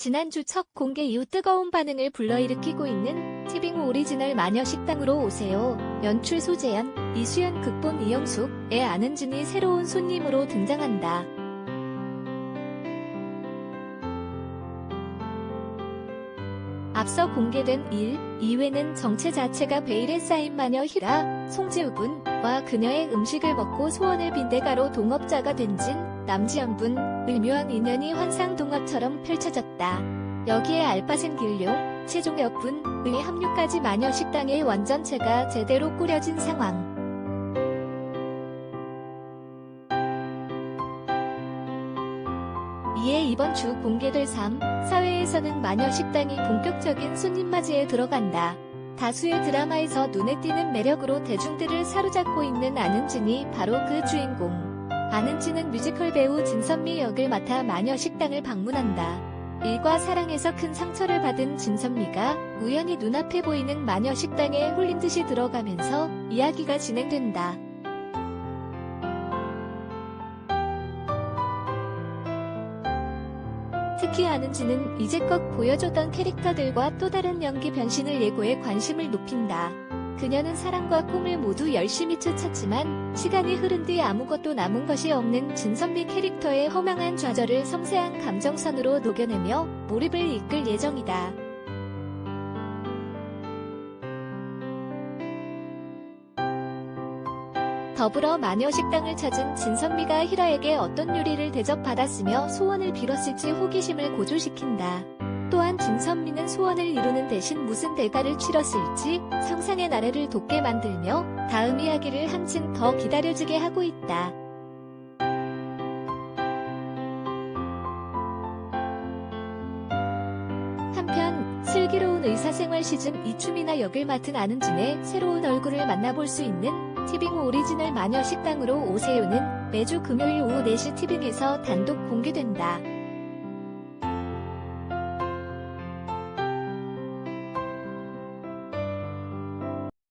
지난주 첫 공개 이후 뜨거운 반응을 불러일으키고 있는 티빙 오리지널 마녀 식당으로 오세요. 연출 소재현, 이수연 극본 이영숙, 애 아는진이 새로운 손님으로 등장한다. 앞서 공개된 1, 2회는 정체 자체가 베일에 쌓인 마녀 히라, 송지우군과 그녀의 음식을 먹고 소원을 빈 대가로 동업자가 된 진, 남지연분의 묘한 인연이 환상 동화처럼 펼쳐졌다. 여기에 알파생 길룡, 최종혁분 의 합류까지 마녀 식당의 완전체가 제대로 꾸려진 상황. 이에 이번 주 공개될 3, 4회에서는 마녀 식당이 본격적인 손님 맞이에 들어간다. 다수의 드라마에서 눈에 띄는 매력으로 대중들을 사로잡고 있는 안은진이 바로 그 주인공. 안은진은 뮤지컬 배우 진선미 역을 맡아 마녀 식당을 방문한다. 일과 사랑에서 큰 상처를 받은 진선미가 우연히 눈앞에 보이는 마녀 식당에 홀린 듯이 들어가면서 이야기가 진행된다. 특히 아는지는 이제껏 보여줬던 캐릭터들과 또 다른 연기 변신을 예고해 관심을 높인다. 그녀는 사랑과 꿈을 모두 열심히 쫓았지만 시간이 흐른 뒤 아무것도 남은 것이 없는 진선미 캐릭터의 허망한 좌절을 섬세한 감정선으로 녹여내며 몰입을 이끌 예정이다. 더불어 마녀 식당을 찾은 진선미가 히라에게 어떤 요리를 대접받았으며 소원을 빌었을지 호기심을 고조시킨다. 또한 진선미는 소원을 이루는 대신 무슨 대가를 치렀을지 상상의 나래를 돋게 만들며 다음 이야기를 한층 더 기다려지게 하고 있다. 한편 슬기로운 의사생활 시즌 이추미나 역을 맡은 아는진의 새로운 얼굴을 만나볼 수 있는 티빙 오리지널 마녀 식당으로 오세요는 매주 금요일 오후 4시 티빙에서 단독 공개된다.